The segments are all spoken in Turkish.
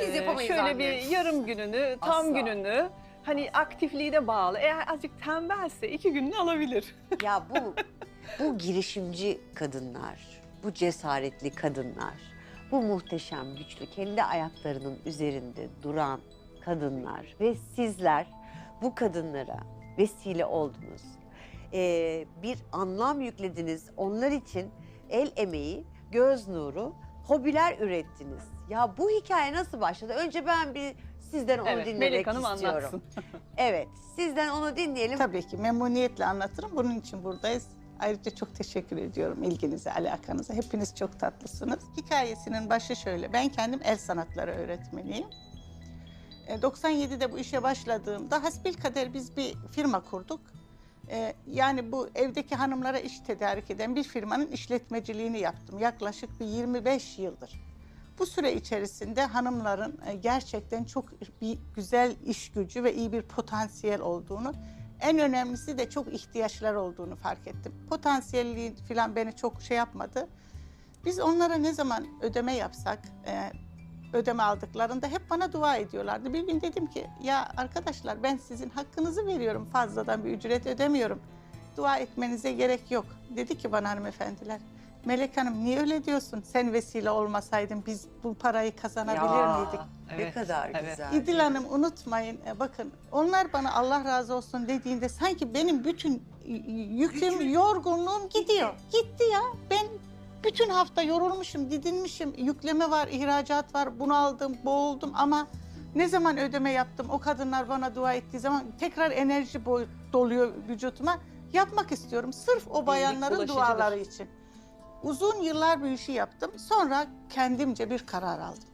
Biz Ee, yapamayız Şöyle anne. bir yarım gününü, tam Asla. gününü hani aktifliği de bağlı. Eğer azıcık tembelse iki gününü alabilir. Ya bu bu girişimci kadınlar, bu cesaretli kadınlar, bu muhteşem güçlü kendi ayaklarının üzerinde duran kadınlar ve sizler bu kadınlara vesile oldunuz. Ee, bir anlam yüklediniz. Onlar için el emeği, göz nuru, hobiler ürettiniz. Ya bu hikaye nasıl başladı? Önce ben bir sizden onu evet, dinlemek Melek Hanım istiyorum. anlatsın. Evet, sizden onu dinleyelim. Tabii ki memnuniyetle anlatırım. Bunun için buradayız. Ayrıca çok teşekkür ediyorum ilginize, alakanıza. Hepiniz çok tatlısınız. Hikayesinin başı şöyle. Ben kendim el sanatları öğretmeniyim. E, 97'de bu işe başladığımda hasbilkader biz bir firma kurduk. E, Yani bu evdeki hanımlara iş tedarik eden bir firmanın işletmeciliğini yaptım. Yaklaşık bir 25 yıldır. Bu süre içerisinde hanımların e, gerçekten çok bir güzel iş gücü ve iyi bir potansiyel olduğunu, en önemlisi de çok ihtiyaçlar olduğunu fark ettim. Potansiyelliği falan beni çok şey yapmadı. Biz onlara ne zaman ödeme yapsak, e, ödeme aldıklarında hep bana dua ediyorlardı. Bir gün dedim ki ya arkadaşlar ben sizin hakkınızı veriyorum fazladan bir ücret ödemiyorum. Dua etmenize gerek yok. Dedi ki bana hanımefendiler. Melek Hanım niye öyle diyorsun? Sen vesile olmasaydın biz bu parayı kazanabilir Ya, miydik? Ne kadar evet. güzel. İdil Hanım unutmayın e, bakın onlar bana Allah razı olsun dediğinde sanki benim bütün y- y- yüküm, yorgunluğum gidiyor. Gitti ya. Ben bütün hafta yorulmuşum, didinmişim. Yükleme var, ihracat var. Bunu aldım, boğuldum ama ne zaman ödeme yaptım o kadınlar bana dua ettiği zaman tekrar enerji boy doluyor vücutuma. Yapmak istiyorum sırf o bayanların bulaşıcıdır. duaları için. Uzun yıllar bu işi yaptım. Sonra kendimce bir karar aldım.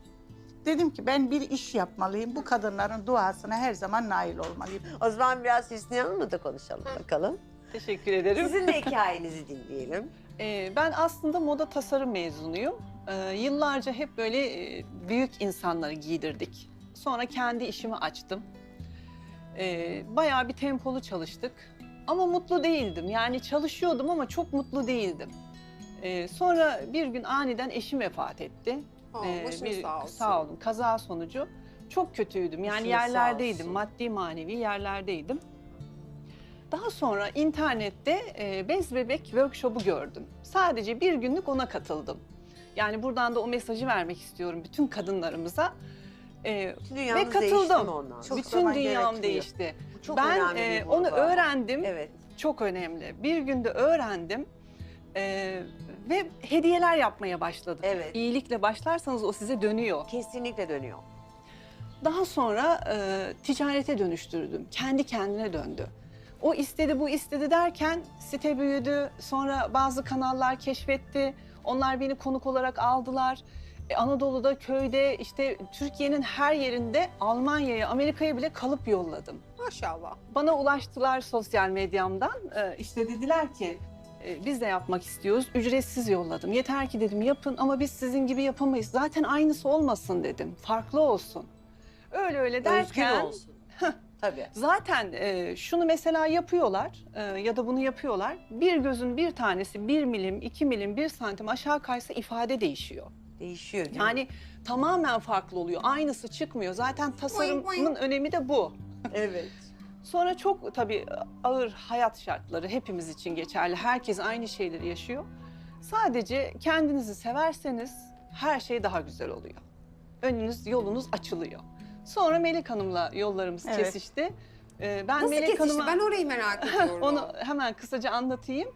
Dedim ki ben bir iş yapmalıyım. Bu kadınların duasına her zaman nail olmalıyım. O zaman biraz Hüsniye Hanım'la da konuşalım bakalım. Teşekkür ederim. Sizin de hikayenizi dinleyelim. Ee, ben aslında moda tasarım mezunuyum. Ee, yıllarca hep böyle e, büyük insanları giydirdik. Sonra kendi işimi açtım. Ee, bayağı bir tempolu çalıştık. Ama mutlu değildim. Yani çalışıyordum ama çok mutlu değildim. Ee, sonra bir gün aniden eşim vefat etti. Aa, Ee, başınız bir- sağ olsun. Sağ olun. Kaza sonucu çok kötüydüm. Yani Başınız sağ yerlerdeydim. olsun. Maddi manevi yerlerdeydim. Daha sonra internette e, bez bebek workshop'u gördüm. Sadece bir günlük ona katıldım. Yani buradan da o mesajı vermek istiyorum bütün kadınlarımıza. E, dünyanız Ve katıldım. ondan? Çok bütün zaman dünyam gerektiriyor. değişti. Bu çok ben önemli e, bir onu vurgu. öğrendim. Evet. Çok önemli. Bir günde öğrendim. E, ve hediyeler yapmaya başladım. Evet. İyilikle başlarsanız o size dönüyor. Kesinlikle dönüyor. Daha sonra e, ticarete dönüştürdüm. Kendi kendine döndü. O istedi bu istedi derken site büyüdü. Sonra bazı kanallar keşfetti. Onlar beni konuk olarak aldılar. E, Anadolu'da, köyde, işte Türkiye'nin her yerinde Almanya'ya, Amerika'ya bile kalıp yolladım. Maşallah. Bana ulaştılar sosyal medyamdan. E, işte dediler ki e, biz de yapmak istiyoruz. Ücretsiz yolladım. Yeter ki dedim yapın ama biz sizin gibi yapamayız. Zaten aynısı olmasın dedim. Farklı olsun. Öyle öyle derken olsun. Tabii. zaten e, şunu mesela yapıyorlar e, ya da bunu yapıyorlar. Bir gözün bir tanesi bir milim, iki milim, bir santim aşağı kaysa ifade değişiyor. Değişiyor değil mi? Yani tamamen farklı oluyor. Aynısı çıkmıyor. Zaten tasarımın önemi de bu. Evet. Sonra çok tabii ağır hayat şartları hepimiz için geçerli. Herkes aynı şeyleri yaşıyor. Sadece kendinizi severseniz her şey daha güzel oluyor. Önünüz, yolunuz açılıyor. Sonra Melek Hanım'la yollarımız Evet. kesişti. Ee, ben Nasıl Melek kesişti? Hanım'a Ben orayı merak ediyorum. onu hemen kısaca anlatayım.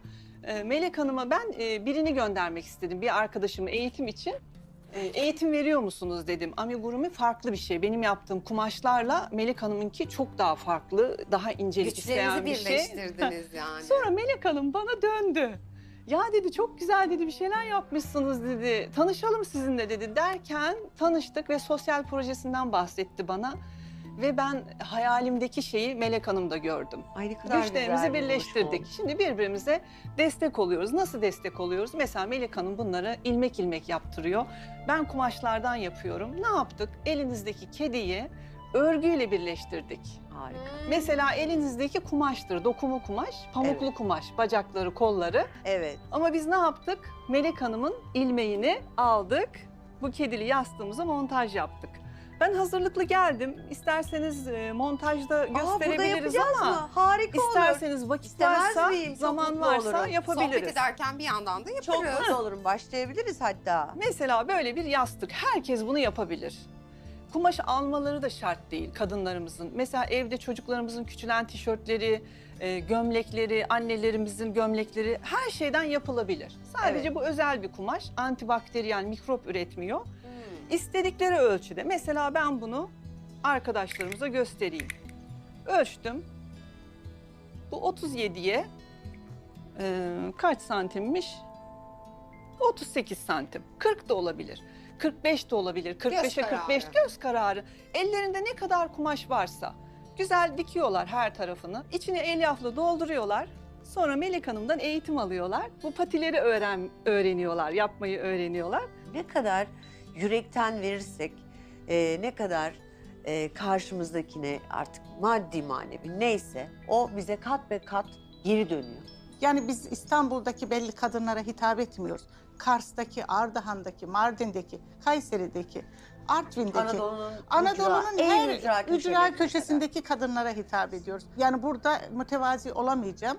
Ee, Melek Hanım'a ben e, birini göndermek istedim. Bir arkadaşımı eğitim için. E, eğitim veriyor musunuz dedim. Amigurumi farklı bir şey. Benim yaptığım kumaşlarla Melek Hanım'ınki çok daha farklı, daha incelik isteyen Güçlerinizi bir şey. birleştirdiniz yani. Sonra Melek Hanım bana döndü. Ya dedi çok güzel dedi bir şeyler yapmışsınız dedi. Tanışalım sizinle dedi derken tanıştık ve sosyal projesinden bahsetti bana. Ve ben hayalimdeki şeyi Melek Hanım'da gördüm. Ay ne kadar Güçlerimizi güzel bir birleştirdik. buluşma Şimdi birbirimize destek oluyoruz. Nasıl destek oluyoruz? Mesela Melek Hanım bunları ilmek ilmek yaptırıyor. Ben kumaşlardan yapıyorum. Ne yaptık? Elinizdeki kediyi örgüyle birleştirdik. Harika. Hmm. Mesela elinizdeki kumaştır, dokumu kumaş, pamuklu kumaş, bacakları, kolları. Evet. Ama biz ne yaptık? Melek Hanım'ın ilmeğini aldık, bu kedili yastığımıza montaj yaptık. Ben hazırlıklı geldim. İsterseniz e, montajda gösterebiliriz ama mı? Harika olur. isterseniz vakit İstemez varsa, miyim? Çok zaman mutlu varsa olurum. Sohbet yapabiliriz. ederken bir yandan da yaparız. Çok mutlu olurum. Başlayabiliriz hatta. Mesela böyle bir yastık. Herkes bunu yapabilir. Kumaş almaları da şart değil kadınlarımızın. Mesela evde çocuklarımızın küçülen tişörtleri, e, gömlekleri, annelerimizin gömlekleri her şeyden yapılabilir. Sadece Evet. bu özel bir kumaş. Antibakteriyel mikrop üretmiyor. Hmm. İstedikleri ölçüde. Mesela ben bunu arkadaşlarımıza göstereyim. Ölçtüm. Bu 37'ye e, kaç santimmiş? 38 santim. 40 da olabilir. 45 de olabilir. 45'e 45 kararı. göz kararı. Ellerinde ne kadar kumaş varsa güzel dikiyorlar her tarafını. İçine elyafla dolduruyorlar. Sonra Melek Hanım'dan eğitim alıyorlar. Bu patileri öğren öğreniyorlar, yapmayı öğreniyorlar. Ne kadar yürekten verirsek, e, ne kadar e, karşımızdakine artık maddi manevi neyse o bize kat be kat geri dönüyor. Yani biz İstanbul'daki belli kadınlara hitap etmiyoruz. Kars'taki, Ardahan'daki, Mardin'deki, Kayseri'deki, Artvin'deki, Anadolu'nun Anadolu'nun ücra, her ücra, ücra köşesindeki kadınlara hitap ediyoruz. Yani burada mütevazi olamayacağım.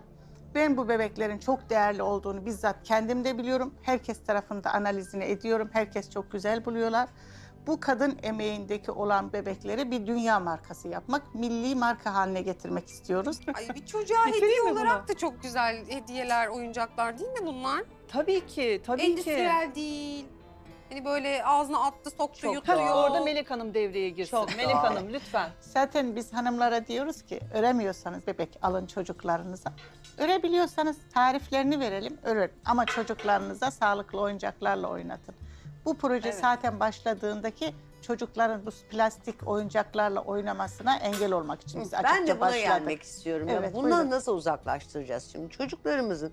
Ben bu bebeklerin çok değerli olduğunu bizzat kendim de biliyorum. Herkes tarafında analizini ediyorum. Herkes çok güzel buluyorlar. Bu kadın emeğindeki olan bebekleri bir dünya markası yapmak, milli marka haline getirmek istiyoruz. Ay bir çocuğa hediye olarak da çok güzel hediyeler, oyuncaklar değil mi bunlar? Tabii ki, tabii ki. Endüstriyel değil. Hani böyle ağzına attı, soktu, Çok yutuyor. Tabii orada Melek Hanım devreye girsin. Çok Melek doğal. Hanım lütfen. Zaten biz hanımlara diyoruz ki öremiyorsanız bebek alın çocuklarınıza. Örebiliyorsanız tariflerini verelim, örün. Ama çocuklarınıza sağlıklı oyuncaklarla oynatın. Bu proje Evet. zaten başladığındaki çocukların bu plastik oyuncaklarla oynamasına engel olmak için biz açıkça Ben de buna başladık. gelmek istiyorum. Evet, bundan buyurun. nasıl uzaklaştıracağız şimdi? Çocuklarımızın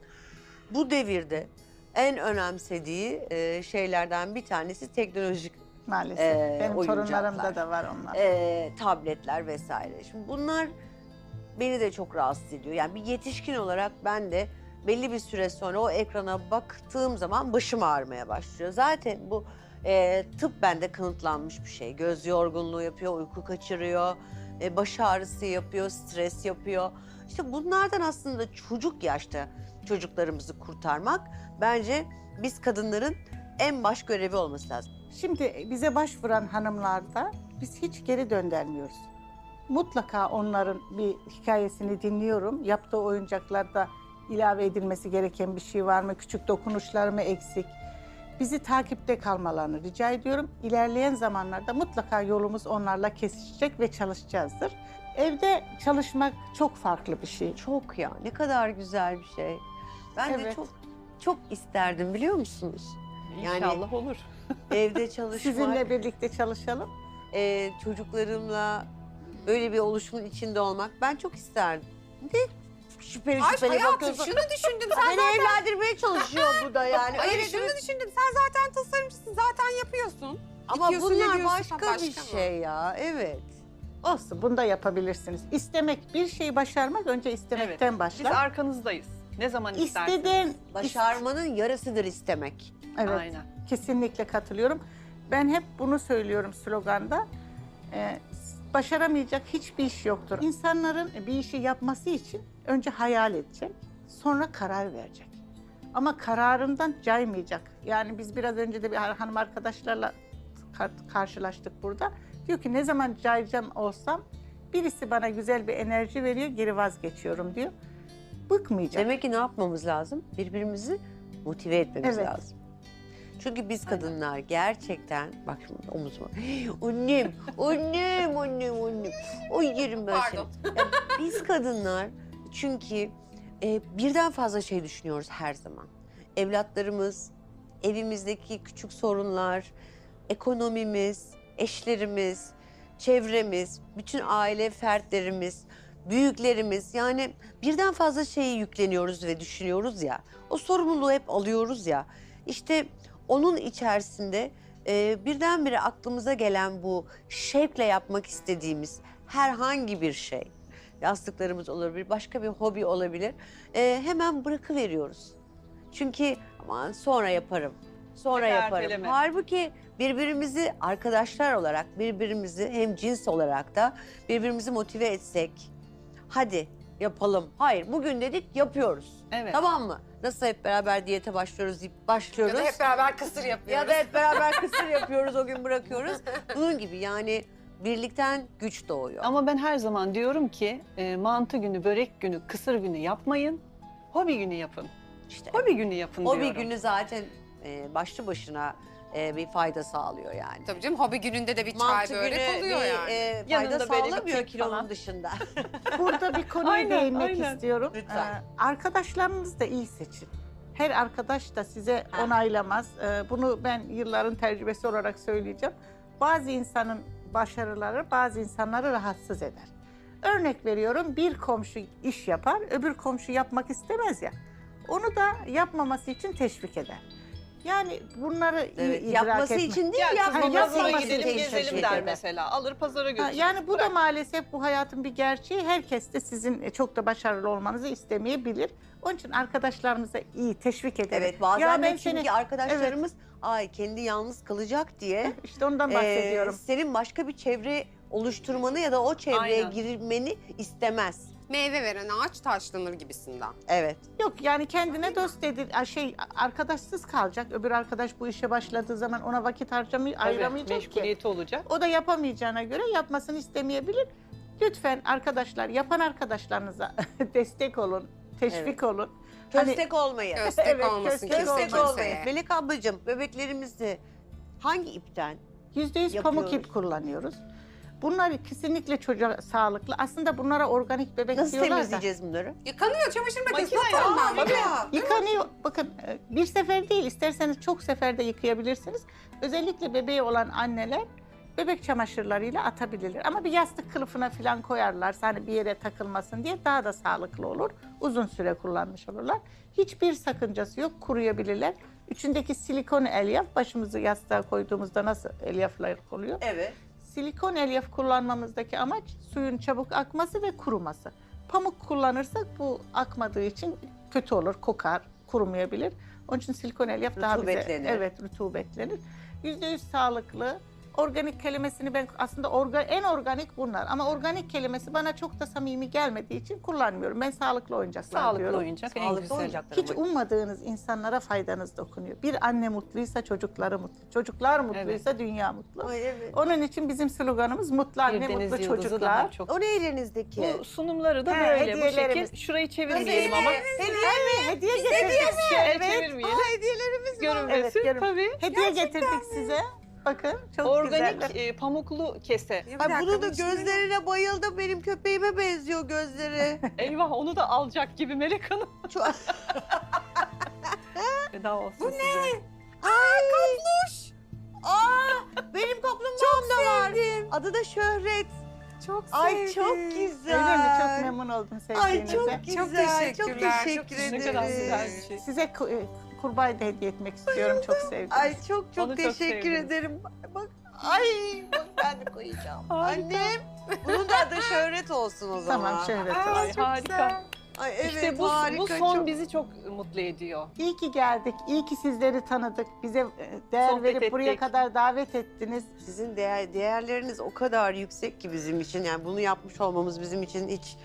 bu devirde en önemsediği e, şeylerden bir tanesi teknolojik Maalesef. Ee, Benim oyuncaklar. torunlarımda da var onlar. e, tabletler vesaire. Şimdi bunlar beni de çok rahatsız ediyor. Yani bir yetişkin olarak ben de belli bir süre sonra o ekrana baktığım zaman başım ağrımaya başlıyor. Zaten bu e, tıp bende kanıtlanmış bir şey. Göz yorgunluğu yapıyor, uyku kaçırıyor, e, baş ağrısı yapıyor, stres yapıyor. İşte bunlardan aslında çocuk yaşta çocuklarımızı kurtarmak bence biz kadınların en baş görevi olması lazım. Şimdi bize başvuran hanımlarda biz hiç geri döndürmüyoruz. Mutlaka onların bir hikayesini dinliyorum. Yaptığı oyuncaklarda ilave edilmesi gereken bir şey var mı? Küçük dokunuşlar mı eksik? Bizi takipte kalmalarını rica ediyorum. İlerleyen zamanlarda mutlaka yolumuz onlarla kesişecek ve çalışacağızdır. Evde çalışmak çok farklı bir şey. Çok ya ne kadar güzel bir şey. Ben de Evet. çok çok isterdim biliyor musunuz? Yani- İnşallah olur. Evde çalışmak, Sizinle birlikte çalışalım. e, çocuklarımla böyle bir oluşumun içinde olmak ben çok isterdim. Ne şüpheli Ay şüpheli hayatım bakıyorsun. şunu düşündüm sen Beni evlendirmeye çalışıyor bu da yani. Hayır Öyle şunu düşündüm. Sen zaten tasarımcısın, zaten yapıyorsun. Ama Dikiyorsun, bunlar ediyorsun. başka, Ha, bir mı? şey ya. Evet. Olsun bunu da yapabilirsiniz. İstemek, bir şeyi başarmak önce istemekten Biz başlar. arkanızdayız. Ne zaman isterseniz. İstediğin, Başarmanın yarısıdır istemek. Evet. Aynen. Kesinlikle katılıyorum. Ben hep bunu söylüyorum sloganda. Ee, başaramayacak hiçbir iş yoktur. İnsanların bir işi yapması için önce hayal edecek, sonra karar verecek. Ama kararından caymayacak. Yani biz biraz önce de bir hanım arkadaşlarla kar- karşılaştık burada. Diyor ki ne zaman cayacağım olsam birisi bana güzel bir enerji veriyor, geri vazgeçiyorum diyor. Bıkmayacak. Demek ki ne yapmamız lazım? Birbirimizi motive etmemiz Evet. lazım. Çünkü biz kadınlar gerçekten bak şimdi omuzuma. Annem, annem, annem, annem. O yerim ben Pardon. Ya biz kadınlar çünkü e, birden fazla şey düşünüyoruz her zaman. Evlatlarımız, evimizdeki küçük sorunlar, ekonomimiz, eşlerimiz, çevremiz, bütün aile fertlerimiz, büyüklerimiz yani birden fazla şeyi yükleniyoruz ve düşünüyoruz ya. O sorumluluğu hep alıyoruz ya. İşte onun içerisinde e, birdenbire aklımıza gelen bu şevkle yapmak istediğimiz herhangi bir şey. Yastıklarımız olabilir, başka bir hobi olabilir. E, hemen bırakıveriyoruz. Çünkü aman sonra yaparım, sonra Hep yaparım. erteleme. Halbuki birbirimizi arkadaşlar olarak, birbirimizi hem cins olarak da birbirimizi motive etsek. Hadi yapalım. Hayır bugün dedik yapıyoruz. Evet. Tamam mı? Nasıl hep beraber diyete başlıyoruz deyip Ya başlıyoruz. da hep beraber kısır yapıyoruz. Ya da hep beraber kısır yapıyoruz o gün bırakıyoruz. Bunun gibi yani birlikten güç doğuyor. Ama ben her zaman diyorum ki e, mantı günü, börek günü, kısır günü yapmayın. Hobi günü yapın. işte Hobi günü yapın o diyorum. günü zaten e, başlı başına e, bir fayda sağlıyor yani. Tabii canım hobi gününde de bir çay Mantı börek günü oluyor bir, yani. e, Yanında fayda böyle bir sağlamıyor kek kilonun falan. dışında. Burada bir konuya Aynen, değinmek aynen. istiyorum. Lütfen. Ee, arkadaşlarınızı da iyi seçin. Her arkadaş da size Ha. onaylamaz. Ee, bunu ben yılların tecrübesi olarak söyleyeceğim. Bazı insanın başarıları bazı insanları rahatsız eder. Örnek veriyorum bir komşu iş yapar, öbür komşu yapmak istemez ya. Onu da yapmaması için teşvik eder. Yani bunları Evet, idrak yapması etmek. için değil, Ya yapmaması yapmaması için gidelim teşvik gezelim der mesela. Alır pazara götürür. yani bu da Bırak. maalesef bu hayatın bir gerçeği. Herkes de sizin e, çok da başarılı olmanızı istemeyebilir. Onun için arkadaşlarımıza iyi teşvik ederek. Evet bazen Ya ben çünkü seni- arkadaşlarımız ay kendi yalnız kalacak diye İşte ondan e, bahsediyorum. senin başka bir çevre oluşturmanı ya da o çevreye Aynen. girmeni istemez. Meyve veren ağaç taşlanır gibisinden. Evet. Yok yani kendine dost dedi a, şey arkadaşsız kalacak. Öbür arkadaş bu işe başladığı zaman ona vakit harcamay ayıramayacak ki. meşguliyeti olacak. O da yapamayacağına göre yapmasını istemeyebilir. Lütfen arkadaşlar yapan arkadaşlarınıza destek olun, teşvik olun. Hani- Köstek olmayın. Köstek Evet, olmasın köstek kimse Köstek olmayın. olmayın. kimseye. Melek ablacığım bebeklerimizi hangi ipten? Yüzde yüz pamuk yapıyoruz. ip kullanıyoruz. Bunlar kesinlikle çocuğa sağlıklı. Aslında bunlara organik bebek Nasıl diyorlar da. temizleyeceğiz bunları? Yıkanıyor çamaşır makinesi. Makine ya, tabii. Yıkanıyor. Bakın e, bir sefer değil isterseniz çok seferde yıkayabilirsiniz. Özellikle bebeği olan anneler bebek çamaşırlarıyla atabilirler. Ama bir yastık kılıfına falan koyarlarsa hani bir yere takılmasın diye daha da sağlıklı olur. Uzun süre kullanmış olurlar. Hiçbir sakıncası yok. Kuruyabilirler. İçindeki silikon elyaf başımızı yastığa koyduğumuzda nasıl elyaflar oluyor? Evet. Silikon elyaf kullanmamızdaki amaç suyun çabuk akması ve kuruması. Pamuk kullanırsak bu akmadığı için kötü olur, kokar, kurumayabilir. Onun için silikon elyaf daha bize evet rutubetlenir. Yüzde yüz sağlıklı. Organik kelimesini ben aslında orga, en organik bunlar ama organik kelimesi bana çok da samimi gelmediği için kullanmıyorum. Ben sağlıklı oyuncaklar Sağlıklı diyorum. oyuncak en Sağlıklı güzel. oyuncaklar. Hiç ummadığınız insanlara faydanız dokunuyor. Bir anne mutluysa çocukları mutlu. Çocuklar mutluysa dünya mutlu. Ay evet. Onun için bizim sloganımız mutlu anne, Bir deniz mutlu çocuklar. çok. O ne elinizdeki? Bu sunumları da Ha, böyle bu şekil. Şurayı çevirmeyelim ama. Hediye mi? Hediye getirdik. Şöyle Evet. çevirmeyelim. Aa, hediyelerimiz var. Görünmesin Evet, tabii. Hediye getirdik size. Bakın çok Organik güzeller. e, pamuklu kese. Bir Ay dakika, bunun da bunun içinde- gözlerine bayıldım. Benim köpeğime benziyor gözleri. Eyvah onu da alacak gibi Melek Hanım. Çok... Veda olsun Bu size. Ay kapluş. Aa, benim kaplumbağam da var. Adı da Şöhret. Çok Ay sevdim. çok güzel. Öyle mi? Çok memnun oldum Ay sevdiğinize. çok güzel. Çok teşekkürler, Çok çok teşekkür Ne ederim. kadar güzel bir şey. Size ku- e, kurbağayı da hediye etmek istiyorum. Çok sevdim. Ay çok çok Onu çok teşekkür sevdim. ederim. Bak ay bak ben de koyacağım. Harika. Annem bunun da adı Şöhret olsun o zaman. Tamam şöyle. Aa, Ay, çok harika. güzel. Ay evet işte bu, harika bu son çok. bizi çok mutlu ediyor. İyi ki geldik. İyi ki sizleri tanıdık. Bize e, değer Sohbet verip buraya ettik. kadar davet ettiniz. Sizin değer, değerleriniz o kadar yüksek ki bizim için. Yani bunu yapmış olmamız bizim için hiç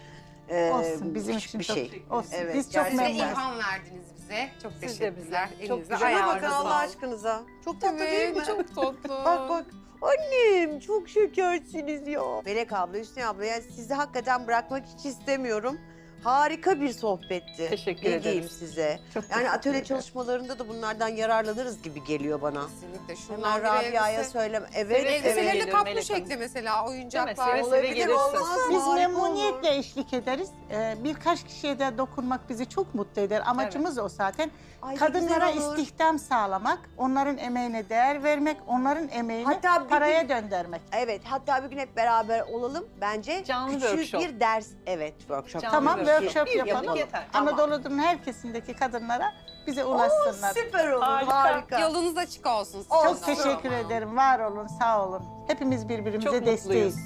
e, Olsun bizim için bir çok şey. olsun. Evet, Biz çok gerçekten. Size memnunuz. ilham verdiniz bize. Çok Siz de teşekkürler. bize. Çok Elinize güzel. Ayağınıza bakın Allah sağlık. aşkınıza. Çok tatlı değil mi? çok tatlı. Bak bak. Annem çok şekersiniz ya. Melek abla, Hüsnü abla yani sizi hakikaten bırakmak hiç istemiyorum. Harika bir sohbetti. Teşekkür ne ederiz. diyeyim size. Çok Yani atölye ederim. çalışmalarında da bunlardan yararlanırız gibi geliyor bana. Kesinlikle. Hemen Şundan bir Rabia'ya söyleme. Evet, evet. Elbiselerle gelir kaplı şekli mesela oyuncaklar. Seve seve Olabilir, gelirsin. olmaz. Biz Harika memnuniyetle eşlik ederiz. Ee, birkaç kişiye de dokunmak bizi çok mutlu eder. Amacımız o zaten. Ay, Kadınlara güzel olur. istihdam sağlamak, onların emeğine değer vermek, onların emeğini Hatta bir paraya döndürmek. Evet, hatta bir gün hep beraber olalım. Bence Canlı küçük workshop. bir ders. Evet, workshop. Canlı Tamam, workshop. workshop Bir yapalım. yeter. Tamam. Anadolu'nun her kesimdeki kadınlara bize ulaşsınlar. Süper olur, Harika. harika. Yolunuz açık olsun. Olsun. Çok teşekkür ederim. Var olun, sağ olun. Hepimiz birbirimize Çok desteğiz.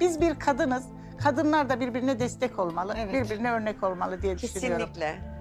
Biz bir kadınız. Kadınlar da birbirine destek olmalı, Evet. birbirine örnek olmalı diye düşünüyorum. Kesinlikle.